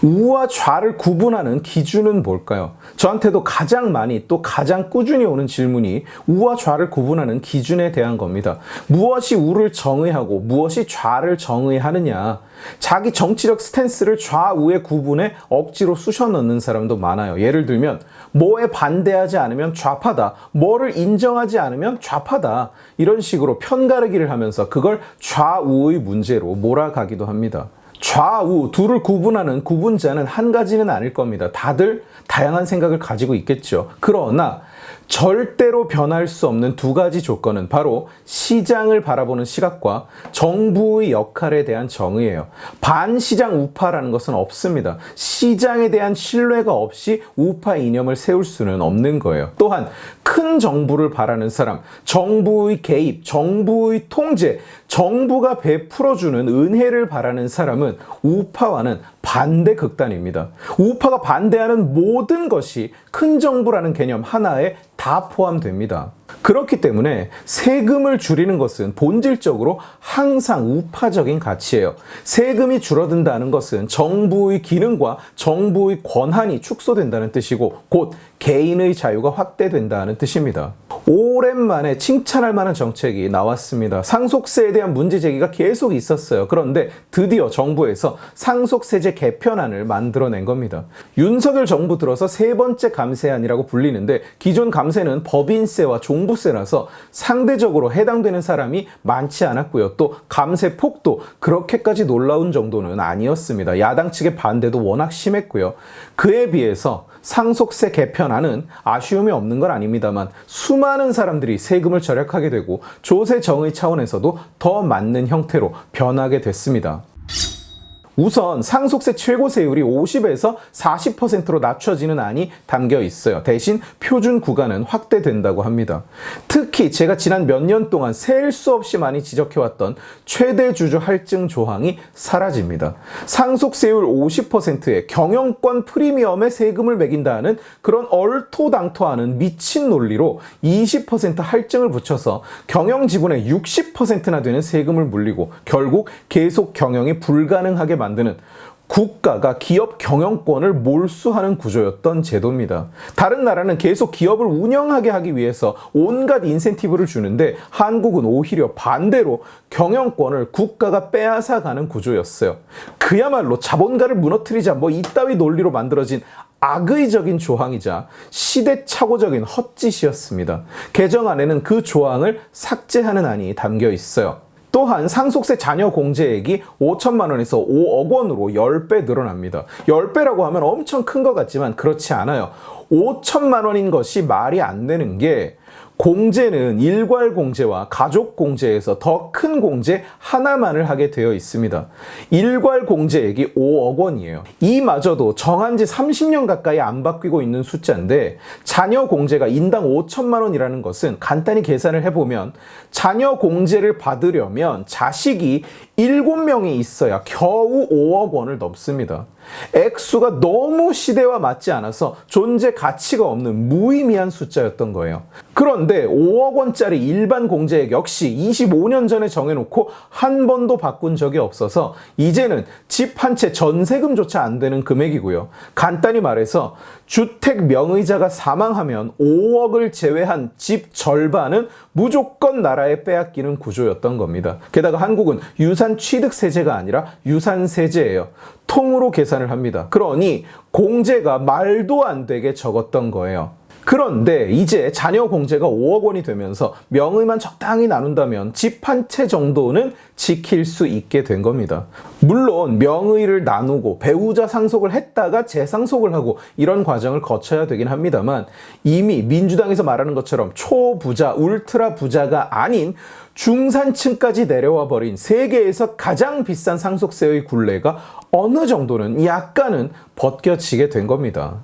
우와 좌를 구분하는 기준은 뭘까요? 저한테도 가장 많이 또 가장 꾸준히 오는 질문이 우와 좌를 구분하는 기준에 대한 겁니다. 무엇이 우를 정의하고 무엇이 좌를 정의하느냐. 자기 정치적 스탠스를 좌우의 구분에 억지로 쑤셔 넣는 사람도 많아요. 예를 들면 뭐에 반대하지 않으면 좌파다. 뭐를 인정하지 않으면 좌파다. 이런 식으로 편가르기를 하면서 그걸 좌우의 문제로 몰아가기도 합니다. 좌우 둘을 구분하는 구분자는 한 가지는 아닐 겁니다. 다들 다양한 생각을 가지고 있겠죠. 그러나 절대로 변할 수 없는 두 가지 조건은 바로 시장을 바라보는 시각과 정부의 역할에 대한 정의예요. 반시장 우파라는 것은 없습니다. 시장에 대한 신뢰가 없이 우파 이념을 세울 수는 없는 거예요. 또한 큰 정부를 바라는 사람, 정부의 개입, 정부의 통제, 정부가 베풀어주는 은혜를 바라는 사람은 우파와는 반대 극단입니다. 우파가 반대하는 모든 것이 큰 정부라는 개념 하나에 다 포함됩니다. 그렇기 때문에 세금을 줄이는 것은 본질적으로 항상 우파적인 가치예요. 세금이 줄어든다는 것은 정부의 기능과 정부의 권한이 축소된다는 뜻이고 곧 개인의 자유가 확대된다는 뜻입니다. 오랜만에 칭찬할 만한 정책이 나왔습니다. 상속세에 대한 문제 제기가 계속 있었어요. 그런데 드디어 정부에서 상속세제 개편안을 만들어낸 겁니다. 윤석열 정부 들어서 세 번째 감세안이라고 불리는데 기존 감세는 법인세와 종 부세라서 상대적으로 해당되는 사람이 많지 않았고요. 또 감세 폭도 그렇게까지 놀라운 정도는 아니었습니다. 야당 측의 반대도 워낙 심했고요. 그에 비해서 상속세 개편안은 아쉬움이 없는 건 아닙니다만 수많은 사람들이 세금을 절약하게 되고 조세 정의 차원에서도 더 맞는 형태로 변하게 됐습니다. 우선 상속세 최고 세율이 50에서 40%로 낮춰지는 안이 담겨 있어요. 대신 표준 구간은 확대된다고 합니다. 특히 제가 지난 몇 년 동안 셀 수 없이 많이 지적해왔던 최대 주주 할증 조항이 사라집니다. 상속세율 50%의 경영권 프리미엄에 세금을 매긴다는 그런 얼토당토하는 미친 논리로 20% 할증을 붙여서 경영 지분의 60%나 되는 세금을 물리고 결국 계속 경영이 불가능하게 만듭니다. 만드는 국가가 기업 경영권을 몰수하는 구조였던 제도입니다. 다른 나라는 계속 기업을 운영하게 하기 위해서 온갖 인센티브를 주는데 한국은 오히려 반대로 경영권을 국가가 빼앗아가는 구조였어요. 그야말로 자본가를 무너뜨리자 뭐 이따위 논리로 만들어진 악의적인 조항이자 시대착오적인 헛짓이었습니다. 개정안에는 그 조항을 삭제하는 안이 담겨 있어요. 또한 상속세 자녀 공제액이 5천만 원에서 5억 원으로 10배 늘어납니다. 10배라고 하면 엄청 큰 것 같지만 그렇지 않아요. 5천만 원인 것이 말이 안 되는 게 공제는 일괄 공제와 가족 공제에서 더 큰 공제 하나만을 하게 되어 있습니다. 일괄 공제액이 5억 원이에요. 이마저도 정한 지 30년 가까이 안 바뀌고 있는 숫자인데 자녀 공제가 인당 5천만 원이라는 것은 간단히 계산을 해보면 자녀 공제를 받으려면 자식이 7명이 있어야 겨우 5억 원을 넘습니다. 액수가 너무 시대와 맞지 않아서 존재 가치가 없는 무의미한 숫자였던 거예요. 그런데 5억 원짜리 일반 공제액 역시 25년 전에 정해놓고 한 번도 바꾼 적이 없어서 이제는 집 한 채 전세금조차 안 되는 금액이고요. 간단히 말해서 주택 명의자가 사망하면 5억을 제외한 집 절반은 무조건 나라에 빼앗기는 구조였던 겁니다. 게다가 한국은 유산 취득 세제가 아니라 유산 세제예요. 통으로 계산을 합니다. 그러니 공제가 말도 안 되게 적었던 거예요. 그런데 이제 자녀 공제가 5억 원이 되면서 명의만 적당히 나눈다면 집 한 채 정도는 지킬 수 있게 된 겁니다. 물론 명의를 나누고 배우자 상속을 했다가 재상속을 하고 이런 과정을 거쳐야 되긴 합니다만 이미 민주당에서 말하는 것처럼 초부자, 울트라 부자가 아닌 중산층까지 내려와 버린 세계에서 가장 비싼 상속세의 굴레가 어느 정도는 약간은 벗겨지게 된 겁니다.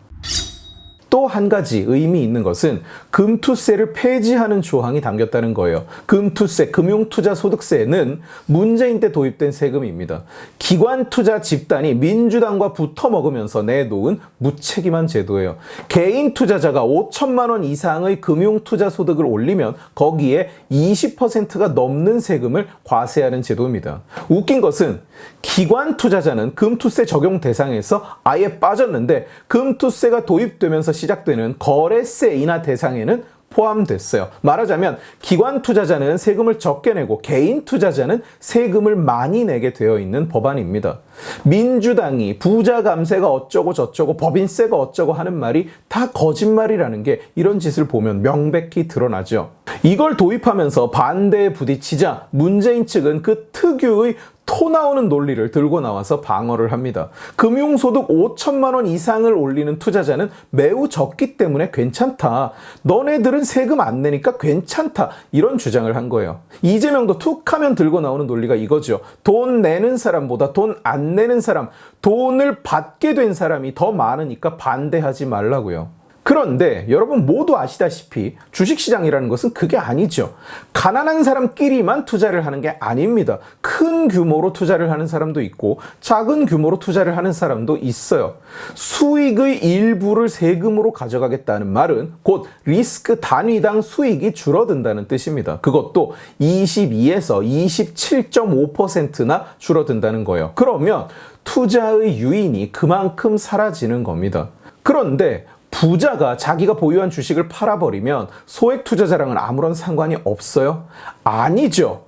또 한 가지 의미 있는 것은 금투세를 폐지하는 조항이 담겼다는 거예요. 금투세, 금융투자소득세는 문재인 때 도입된 세금입니다. 기관투자 집단이 민주당과 붙어 먹으면서 내놓은 무책임한 제도예요. 개인 투자자가 5천만 원 이상의 금융투자소득을 올리면 거기에 20%가 넘는 세금을 과세하는 제도입니다. 웃긴 것은 기관 투자자는 금투세 적용 대상에서 아예 빠졌는데 금투세가 도입되면서 시작되는 거래세 인하 대상에는 포함됐어요. 말하자면 기관 투자자는 세금을 적게 내고 개인 투자자는 세금을 많이 내게 되어 있는 법안입니다. 민주당이 부자 감세가 어쩌고 저쩌고 법인세가 어쩌고 하는 말이 다 거짓말이라는 게 이런 짓을 보면 명백히 드러나죠. 이걸 도입하면서 반대에 부딪히자 문재인 측은 그 특유의 토 나오는 논리를 들고 나와서 방어를 합니다. 금융소득 5천만 원 이상을 올리는 투자자는 매우 적기 때문에 괜찮다. 너네들은 세금 안 내니까 괜찮다. 이런 주장을 한 거예요. 이재명도 툭 하면 들고 나오는 논리가 이거죠. 돈 내는 사람보다 돈 안 내는 사람, 돈을 받게 된 사람이 더 많으니까 반대하지 말라고요. 그런데 여러분 모두 아시다시피 주식시장이라는 것은 그게 아니죠. 가난한 사람끼리만 투자를 하는 게 아닙니다. 큰 규모로 투자를 하는 사람도 있고 작은 규모로 투자를 하는 사람도 있어요. 수익의 일부를 세금으로 가져가겠다는 말은 곧 리스크 단위당 수익이 줄어든다는 뜻입니다. 그것도 22에서 27.5%나 줄어든다는 거예요. 그러면 투자의 유인이 그만큼 사라지는 겁니다. 그런데 부자가 자기가 보유한 주식을 팔아버리면 소액 투자자랑은 아무런 상관이 없어요? 아니죠.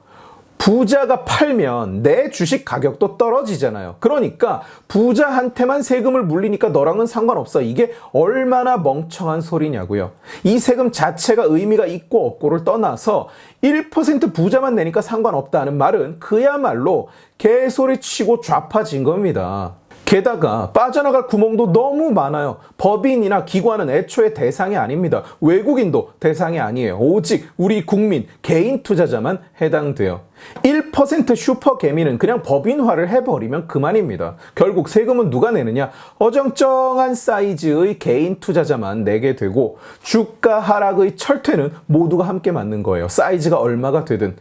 부자가 팔면 내 주식 가격도 떨어지잖아요. 그러니까 부자한테만 세금을 물리니까 너랑은 상관없어. 이게 얼마나 멍청한 소리냐고요. 이 세금 자체가 의미가 있고 없고를 떠나서 1% 부자만 내니까 상관없다는 말은 그야말로 개소리 치고 좌파진 겁니다. 게다가 빠져나갈 구멍도 너무 많아요. 법인이나 기관은 애초에 대상이 아닙니다. 외국인도 대상이 아니에요. 오직 우리 국민, 개인 투자자만 해당돼요. 1% 슈퍼 개미는 그냥 법인화를 해버리면 그만입니다. 결국 세금은 누가 내느냐? 어정쩡한 사이즈의 개인 투자자만 내게 되고 주가 하락의 철퇴는 모두가 함께 맞는 거예요. 사이즈가 얼마가 되든.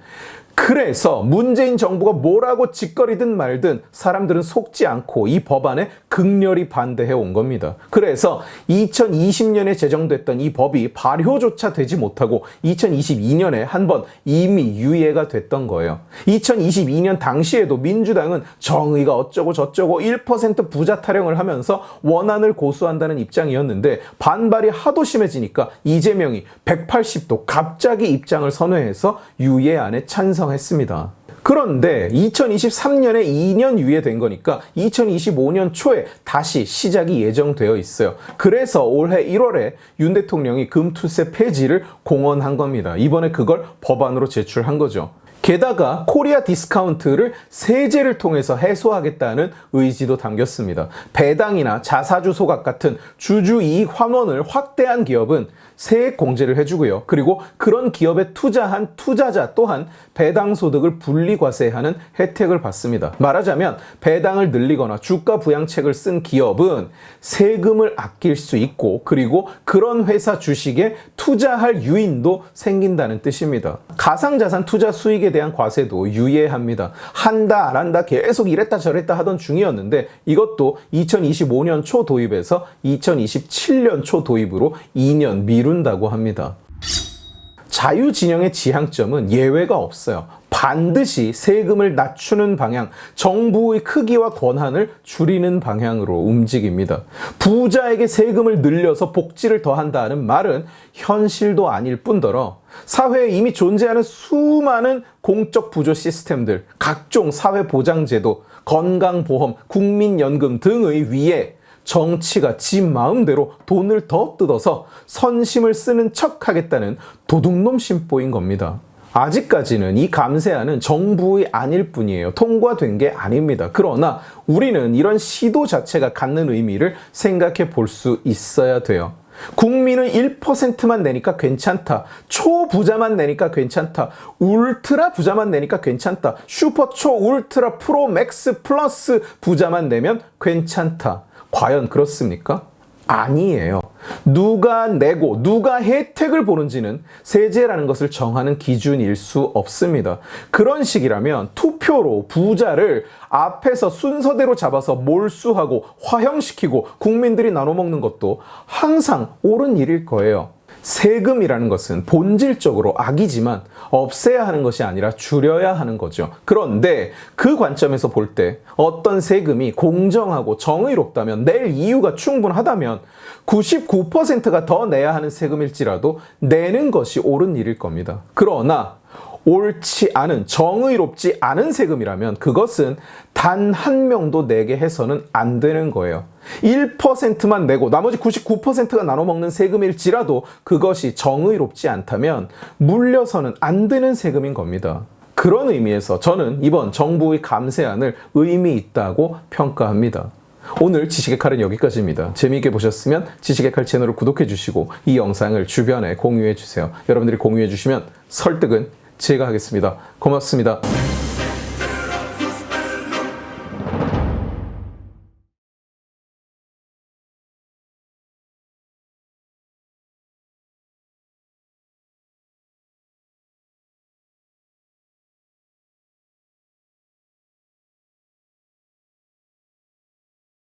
그래서 문재인 정부가 뭐라고 짓거리든 말든 사람들은 속지 않고 이 법안에 극렬히 반대해 온 겁니다. 그래서 2020년에 제정됐던 이 법이 발효조차 되지 못하고 2022년에 한 번 이미 유예가 됐던 거예요. 2022년 당시에도 민주당은 정의가 어쩌고 저쩌고 1% 부자 타령을 하면서 원안을 고수한다는 입장이었는데 반발이 하도 심해지니까 이재명이 180도 갑자기 입장을 선회해서 유예안에 찬성 했습니다. 그런데 2023년에 2년 유예된 거니까 2025년 초에 다시 시작이 예정되어 있어요. 그래서 올해 1월에 윤 대통령이 금투세 폐지를 공언한 겁니다. 이번에 그걸 법안으로 제출한 거죠. 게다가 코리아 디스카운트를 세제를 통해서 해소하겠다는 의지도 담겼습니다. 배당이나 자사주 소각 같은 주주 이익 환원을 확대한 기업은 세액 공제를 해주고요. 그리고 그런 기업에 투자한 투자자 또한 배당 소득을 분리과세하는 혜택을 받습니다. 말하자면 배당을 늘리거나 주가 부양책을 쓴 기업은 세금을 아낄 수 있고 그리고 그런 회사 주식에 투자할 유인도 생긴다는 뜻입니다. 가상자산 투자 수익에 대한 과세도 유예합니다. 한다 안 한다 계속 이랬다 저랬다 하던 중이었는데 이것도 2025년 초 도입에서 2027년 초 도입으로 2년 미룬다고 합니다. 자유진영의 지향점은 예외가 없어요. 반드시 세금을 낮추는 방향, 정부의 크기와 권한을 줄이는 방향으로 움직입니다. 부자에게 세금을 늘려서 복지를 더한다는 말은 현실도 아닐 뿐더러 사회에 이미 존재하는 수많은 공적 부조 시스템들, 각종 사회 보장 제도, 건강보험, 국민연금 등의 위에 정치가 지 마음대로 돈을 더 뜯어서 선심을 쓰는 척 하겠다는 도둑놈 심보인 겁니다. 아직까지는 이 감세안은 정부의 아닐 뿐이에요. 통과된 게 아닙니다. 그러나 우리는 이런 시도 자체가 갖는 의미를 생각해 볼 수 있어야 돼요. 국민은 1%만 내니까 괜찮다. 초부자만 내니까 괜찮다. 울트라 부자만 내니까 괜찮다. 슈퍼 초 울트라 프로 맥스 플러스 부자만 내면 괜찮다. 과연 그렇습니까? 아니에요. 누가 내고 누가 혜택을 보는지는 세제라는 것을 정하는 기준일 수 없습니다. 그런 식이라면 투표로 부자를 앞에서 순서대로 잡아서 몰수하고 화형시키고 국민들이 나눠 먹는 것도 항상 옳은 일일 거예요. 세금이라는 것은 본질적으로 악이지만 없애야 하는 것이 아니라 줄여야 하는 거죠. 그런데 그 관점에서 볼 때 어떤 세금이 공정하고 정의롭다면 낼 이유가 충분하다면 99%가 더 내야 하는 세금일지라도 내는 것이 옳은 일일 겁니다. 그러나 옳지 않은, 정의롭지 않은 세금이라면 그것은 단 한 명도 내게 해서는 안 되는 거예요. 1%만 내고 나머지 99%가 나눠 먹는 세금일지라도 그것이 정의롭지 않다면 물려서는 안 되는 세금인 겁니다. 그런 의미에서 저는 이번 정부의 감세안을 의미 있다고 평가합니다. 오늘 지식의 칼은 여기까지입니다. 재미있게 보셨으면 지식의 칼 채널을 구독해 주시고 이 영상을 주변에 공유해 주세요. 여러분들이 공유해 주시면 설득은 제가 하겠습니다. 고맙습니다.